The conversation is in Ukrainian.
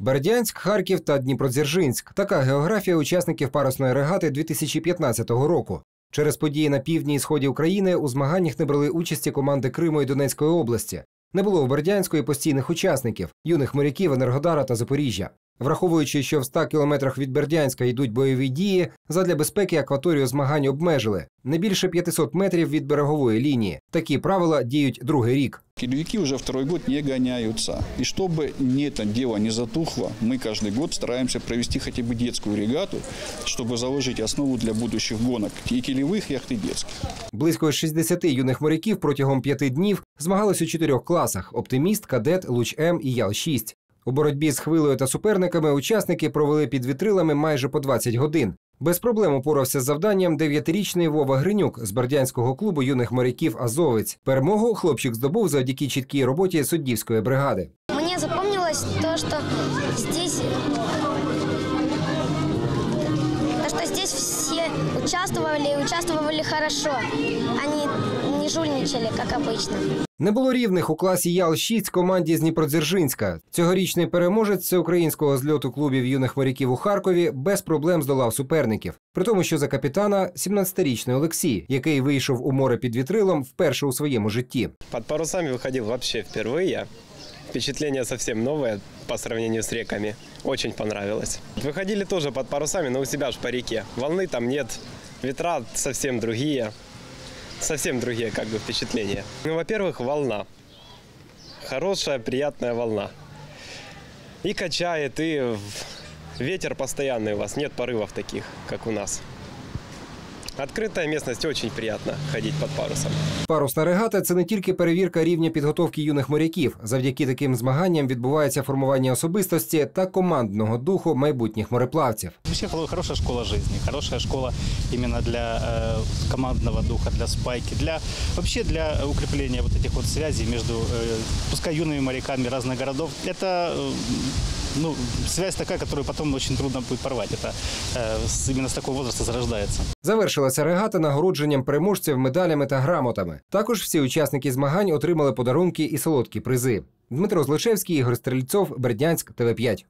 Бердянськ, Харків та Дніпродзержинськ. Така географія учасників парусної регати 2015 року. Через події на півдні і сході України у змаганнях не брали участі команди Криму і Донецької області. Не було у Бердянської постійних учасників юних моряків Енергодара та Запоріжжя. Враховуючи, що в 100 кілометрах від Бердянська йдуть бойові дії, задля безпеки акваторію змагань обмежили не більше 500 метрів від берегової лінії. Такі правила діють другий рік. Кильвики уже второй год не гоняются. И чтобы не это дело не затухло, мы каждый год стараемся провести хотя бы детскую регату, чтобы заложить основу для будущих гонок и килевых яхт, и детских. Близько 60 юних моряків протягом п'яти днів змагались у чотирьох класах: оптиміст, кадет, луч М і Ял 6 у боротьбі з хвилею та суперниками учасники провели під вітрилами майже по 20 годин. Без проблем упорався з завданням дев'ятирічний Вова Гринюк з Бердянського клубу юних моряків Азовець. Перемогу хлопчик здобув завдяки чіткій роботі суддівської бригади. Мені запам'яталось те, що то, что здесь все участвовали и участвовали хорошо. Они не жульничали, как обычно. Не було рівних у класі Ял-6 команді з Дніпродзержинська. Цьогорічний переможець всеукраїнського зльоту клубів юних моряків у Харкові без проблем здолав суперників. При тому, що за капітана 17-річний Олексій, який вийшов у море під вітрилом вперше у своєму житті. Под парусами выходил вообще впервые. Впечатление совсем новое по сравнению с реками. Очень понравилось. Выходили тоже под парусами, но у себя же по реке. Волны там нет, ветра совсем другие. Совсем другие как бы впечатления. Ну, во-первых, волна. Хорошая, приятная волна. И качает, и ветер постоянный у вас. Нет порывов таких, как у нас. Открытая местность, очень приятно ходить под парусом. Парусна регата це не тільки перевірка рівня підготовки юних моряків. Завдяки таким змаганням відбувається формування особистості та командного духу майбутніх мореплавців. Вообще хо- хорошая школа жизни, хорошая школа именно для э, командного духа, для спайки, для вообще для укрепления вот этих вот связей между, э, пускай юными моряками разных городов. Это э, ну, связь такая, которую потом очень трудно будет порвать. Это э, именно с такого возраста зарождается. Завершилася регата нагородженням переможців медалями та грамотами. Також всі учасники змагань отримали подарунки і солодкі призи. Дмитро Злочевський, Ігор Стрельцов, Бердянськ, ТВ 5